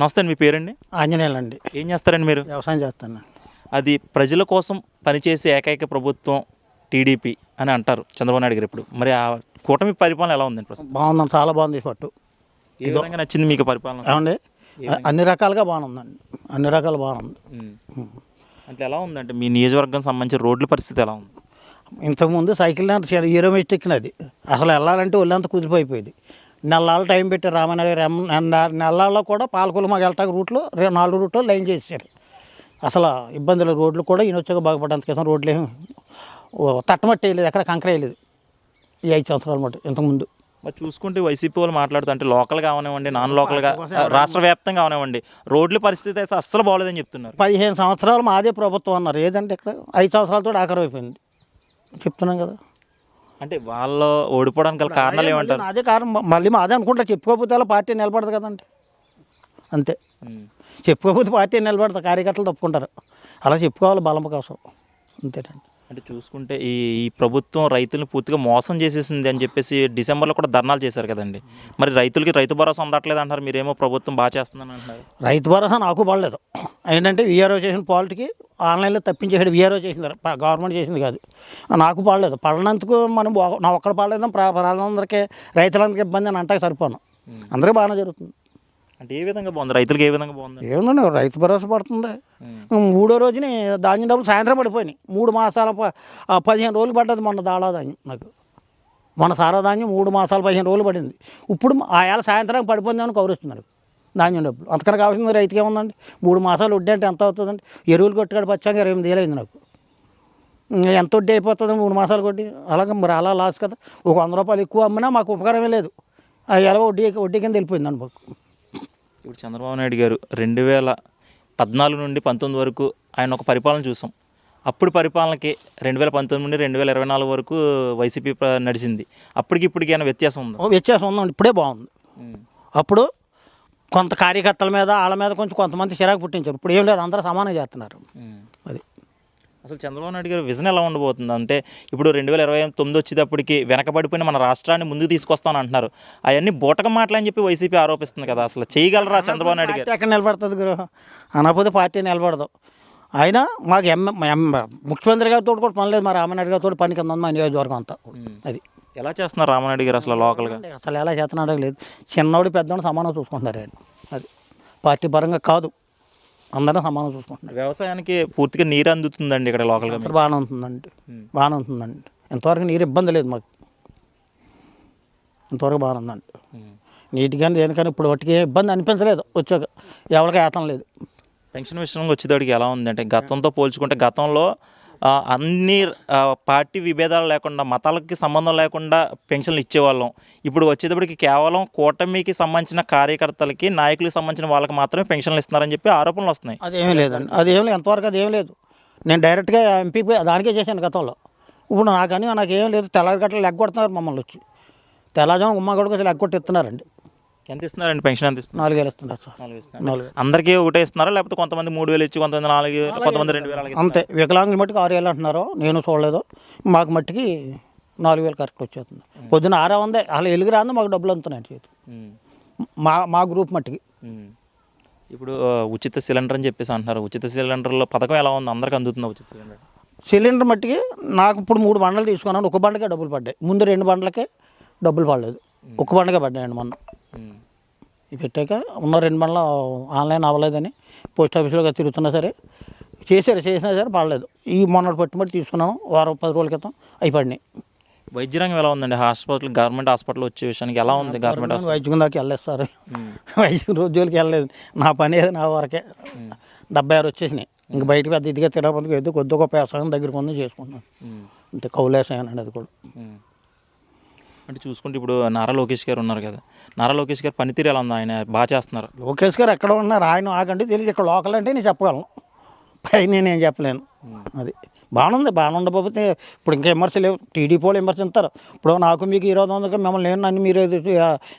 నమస్తే అండి మీ పేరండి? ఆంజనేయులండి. ఏం చేస్తారండి మీరు? వ్యవసాయం చేస్తాను. అది ప్రజల కోసం పనిచేసే ఏకైక ప్రభుత్వం టీడీపీ అని అంటారు చంద్రబాబు నాయుడు గారు ఇప్పుడు. మరి ఆ కూటమి పరిపాలన ఎలా ఉందండి ప్రస్తుతం? బాగుందండి చాలా బాగుంది ఈ పట్టు. ఏ విధంగా నచ్చింది మీకు పరిపాలన? ఏమండి? అన్ని రకాలుగా బాగుందండి. అన్ని రకాలు బాగుంది. అంటే ఎలా ఉందంటే మీ నియోజకవర్గం సంబంధించిన రోడ్ల పరిస్థితి ఎలా ఉంది? ఇంతకుముందు సైకిల్ హీరో మిస్టేక్ అది అసలు వెళ్ళాలంటే ఒళ్ళంతా కుదిరిపోయిపోయింది. నెలల టైం పెట్టి రామనగర్ నెలల్లో కూడా పాలకులు మాకు వెళ్ళటానికి రూట్లో నాలుగు రూట్లో లైన్ చేసేసారు. అసలు ఇబ్బందులు రోడ్లు కూడా ఈయన వచ్చాక బాగుపడ్డంత క్రితం రోడ్లు ఏమి తట్టమట్టి వేయలేదు ఎక్కడ కంకర వేయలేదు ఈ ఐదు సంవత్సరాల మటు ఇంతకుముందు. మరి చూసుకుంటే వైసీపీ వాళ్ళు మాట్లాడుతూ అంటే లోకల్గా అవనివ్వండి నాన్ లోకల్గా రాష్ట్ర వ్యాప్తంగా అవనివ్వండి రోడ్ల పరిస్థితి అయితే అస్సలు బాగోలేదని చెప్తున్నారు. పదిహేను సంవత్సరాలు మాదే ప్రభుత్వం అన్నారు. ఏదంటే ఇక్కడ ఐదు సంవత్సరాలతో ఆఖరి అయిపోయింది. చెప్తున్నాం కదా. అంటే వాళ్ళు ఓడిపోవడానికి గల కారణాలు ఏమంటారు? అదే కారణం. మళ్ళీ మాదే అనుకుంటా. చెప్పుకోకపోతే అలా పార్టీ నిలబడదు కదండి. అంతే. చెప్పుకోకపోతే పార్టీ నిలబడదు. కార్యకర్తలు తప్పుకుంటారు. అలా చెప్పుకోవాలి బలం కోసం. అంతేనండి. అంటే చూసుకుంటే ఈ ఈ ప్రభుత్వం రైతులను పూర్తిగా మోసం చేసేసింది అని చెప్పేసి డిసెంబర్లో కూడా ధర్నాలు చేశారు కదండి. మరి రైతులకి రైతు భరోసా అందట్లేదు అంటారు మీరేమో ప్రభుత్వం బాగా చేస్తుందని అంటున్నారు. రైతు భరోసా నాకు పడలేదు. ఏంటంటే విఆర్ఓ చేసిన పాలిటీకి ఆన్లైన్లో తప్పించేసాడు విఆర్ఓ చేసింది గవర్నమెంట్ చేసింది కాదు. నాకు పడలేదు. పడినందుకు మనం నా ఒక్కడ పడలేదు ప్ర- ప్రజలందరికీ రైతులందరికీ ఇబ్బంది అని అంటాక సరిపోను. అందరికీ బాగానే జరుగుతుంది. అంటే ఏ విధంగా బాగుంది? రైతులకి ఏ విధంగా బాగుంది? ఏముందండి రైతు భరోసా పడుతుంది. మూడో రోజుని ధాన్యం డబ్బులు సాయంత్రం పడిపోయినాయి. మూడు మాసాల పదిహేను రోజులు పడ్డది మొన్న దాళా ధాన్యం నాకు. మొన్న సారా ధాన్యం మూడు మాసాలు పదిహేను రోజులు పడింది. ఇప్పుడు ఆ ఏళ్ళ సాయంత్రం పడిపోయిందని కౌరుస్తున్నారు ధాన్యం డబ్బులు. అంతకన్నా కావాల్సింది రైతుకి ఏముందండి? మూడు మాసాలు వడ్డీ అంటే ఎంత అవుతుందండి? ఎరువులు కొట్టుకాడు పచ్చాక ఇరవై ఎనిమిది వేలు అయింది నాకు ఎంత వడ్డీ అయిపోతుంది మూడు మాసాలు కొట్టి అలాగే మరి అలా లాస్ కదా. ఒక వంద రూపాయలు ఎక్కువ అమ్మినా మాకు ఉపకారమే లేదు. ఆ ఎలా వడ్డీ వడ్డీ కింద వెళ్ళిపోయింది అనుకో ఇప్పుడు చంద్రబాబు నాయుడు గారు రెండు వేల పద్నాలుగు నుండి పంతొమ్మిది వరకు ఆయన ఒక పరిపాలన చూసాం. అప్పుడు పరిపాలనకి రెండు వేల పంతొమ్మిది నుండి రెండు వేల ఇరవై నాలుగు వరకు వైసీపీ నడిచింది. అప్పటికి ఇప్పటికి ఏమైనా వ్యత్యాసం ఉందా? వ్యత్యాసం ఉందండి. ఇప్పుడే బాగుంది. అప్పుడు కొంత కార్యకర్తల మీద వాళ్ళ మీద కొంచెం కొంతమంది చిరాకు పుట్టించారు. ఇప్పుడు ఏం లేదు. అందరూ సమానం చేస్తున్నారు. అసలు చంద్రబాబు నాయుడు గారి విజన్ ఎలా ఉండబోతుంది? అంటే ఇప్పుడు రెండు వేల ఇరవై తొమ్మిది వచ్చేటప్పటికి వెనకబడిపోయిన మన రాష్ట్రాన్ని ముందుకు తీసుకొస్తాను అంటున్నారు. అవన్నీ బూటక మాటలు అని చెప్పి వైసీపీ ఆరోపిస్తుంది కదా అసలు చేయగలరా చంద్రబాబు నాయుడు గారు? ఎక్కడ నిలబడుతుంది గురు? అనకపోతే పార్టీ నిలబడదు. అయినా మాకు ఎమ్ ముఖ్యమంత్రి గారితో కూడా పని లేదు మా రామనాయుడు గారితో పని కింద ఉంది మా నియోజకవర్గం అంతా. అది. ఎలా చేస్తున్నారు రామనాయుడు గారు అసలు లోకల్గా? అసలు ఎలా చేస్తున్నాడో లేదు. చిన్నోడు పెద్దోడు సమానం చూసుకుంటున్నారు ఆయన. అది. పార్టీ పరంగా కాదు. అందరం సమానం చూసుకుంటున్నారు వ్యవసాయానికి పూర్తిగా నీరు అందుతుందండి ఇక్కడ లోకల్గా అసలు బాగానే ఉంటుందండి. బాగానే ఉంటుందండి. ఇంతవరకు నీరు ఇబ్బంది లేదు మాకు. ఇంతవరకు బాగానే ఉందండి. నీటిగాని దేనికని ఇప్పుడు వాటికి ఏ ఇబ్బంది అనిపించలేదు. వచ్చాక ఎవరికి ఏతం లేదు. పెన్షన్ విషయంలో వచ్చేటప్పటికి ఎలా ఉందంటే గతంతో పోల్చుకుంటే గతంలో అన్ని పార్టీ విభేదాలు లేకుండా మతాలకి సంబంధం లేకుండా పెన్షన్లు ఇచ్చేవాళ్ళం. ఇప్పుడు వచ్చేటప్పటికి కేవలం కూటమికి సంబంధించిన కార్యకర్తలకి నాయకులకు సంబంధించిన వాళ్ళకి మాత్రమే పెన్షన్లు ఇస్తున్నారని చెప్పి ఆరోపణలు వస్తున్నాయి. అదేమీ లేదండి. అదేం లేదు. ఎంతవరకు అదేం లేదు. నేను డైరెక్ట్గా ఎంపీ దానికే చేశాను గతంలో. ఇప్పుడు నాకని నాకేం లేదు. తెల్లారి లెగ్గొడుతున్నారు కొడుతున్నారు మమ్మల్ని వచ్చి. తెల్లజాము ఉమ్మ కూడా లెక్క ఇస్తున్నారండి. ఎంత ఇస్తున్నారండి పెన్షన్ ఎంత ఇస్తున్నారు? నాలుగు వేలు ఇస్తున్నారు సార్. నాలుగు ఇస్తున్నారు. నాలుగు అందరికీ ఒకటే ఇస్తున్నారా? లేకపోతే కొంతమంది మూడు వేలు ఇచ్చి కొంతమంది నాలుగు కొంతమంది రెండు వేలు అలాగే అంతే వికలాంగుల మట్టుకు ఆరు వేలు అంటున్నారు. నేను చూడలేదు. మాకు మట్టుకి నాలుగు వేలు కరెక్ట్ వచ్చేస్తుంది. పొద్దున్న ఆరా ఉంది. అసలు ఎలుగు రాంది మాకు డబ్బులు అందుతున్నాయి చేతి ఉమ్. మా మా గ్రూప్ మట్టుకి. ఉమ్. ఇప్పుడు ఆ, ఉచిత సిలిండర్ అని చెప్పేసి అంటున్నారు. ఉచిత సిలిండర్లో పథకం ఎలా ఉంది? అందరికి అందుతుందా ఉచిత సిలిండర్? సిలిండర్ మట్టికి నాకు ఇప్పుడు మూడు బండలు తీసుకున్నాను. ఒక బండకే డబ్బులు పడ్డాయి. ముందు రెండు బండ్లకే డబ్బులు పడలేదు. ఒక బండకే పడ్డాయండి మొన్న. పెట్టాక ఉన్న రెండు బండ్లు ఆన్లైన్ అవ్వలేదని పోస్ట్ ఆఫీస్లో తిరుగుతున్నా సరే చేశారు చేసినా సరే పడలేదు. ఈ మొన్నటి పట్టుబడి తీసుకున్నాను వారం పది రోజుల క్రితం అవి పడినాయి వైద్య రంగం ఎలా ఉందండి? హాస్పిటల్ గవర్నమెంట్ హాస్పిటల్ వచ్చే విషయానికి ఎలా ఉంది గవర్నమెంట్ వైద్యం దాకా వెళ్ళలేదు సార్. వైద్యం రోజులకి వెళ్ళలేదు. నా పని ఏది? నా వరకే. డెబ్బై ఆరు వచ్చేసినాయి. ఇంక బయటకు పెద్ద ఇదిగా తిరగకపోతే ఏదో కొద్ది గొప్ప వ్యవసాయం దగ్గరికి ఉంది చేసుకుంటున్నాను. అంతే కౌలేసాను అనేది కూడా. అంటే చూసుకుంటే ఇప్పుడు నారా లోకేష్ గారు ఉన్నారు కదా. నారా లోకేష్ గారు పనితీరు ఎలా ఉంది? ఆయన బాగా చేస్తున్నారు. లోకేష్ గారు ఎక్కడ ఉన్నారు? ఆయన ఆగండి తెలియదు. ఇక్కడ లోకల్ అంటే నేను చెప్పగలను. పైన నేనేం చెప్పలేను. అది బాగుంది బాగానే ఉండకపోతే ఇప్పుడు ఇంకా విమర్శ లేవు. టీడీపీ వాళ్ళు విమర్శిస్తారు ఇప్పుడు నాకు మీకు ఈరోజు వందకి మిమ్మల్ని నేను నన్ను మీరు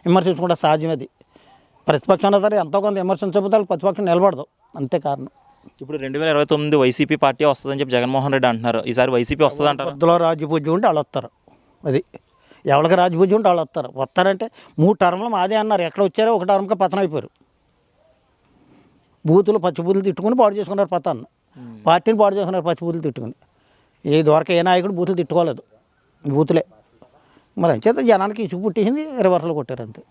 విమర్శించుకుంటే సాధ్యం అది. ప్రతిపక్షం సరే ఎంతో కొంత విమర్శించకపోతే వాళ్ళు ప్రతిపక్షం నిలబడదు. అంతే కారణం. ఇప్పుడు రెండు వేల ఇరవై తొమ్మిది వైసీపీ పార్టీ వస్తుందని చెప్పి జగన్మోహన్ రెడ్డి అంటున్నారు. ఈసారి వైసీపీ వస్తుంది అంటారు రాజ్యపూజ్యం ఉంటే వాళ్ళు వస్తారు. అది ఎవరికి రాజ్యపూజ్యం ఉంటే వాళ్ళు వస్తారు. వస్తారంటే మూడు టర్మ్లు మాదే అన్నారు. ఎక్కడ వచ్చారో ఒక టర్మ్కి పతనం అయిపోయారు. బూతులు పచ్చి బూతులు తిట్టుకుని పాడు చేసుకున్నారు పత్తాన్ని పార్టీని పాడు చేసుకున్నారు పచ్చి బూతులు తిట్టుకుని. ఏ దొరక ఏ నాయకుడు బూతులు తిట్టుకోలేదు. బూతులే. మరి అంచేత జనానికి ఇసుగు పుట్టేసింది రివర్సల్ కొట్టారు అంతే.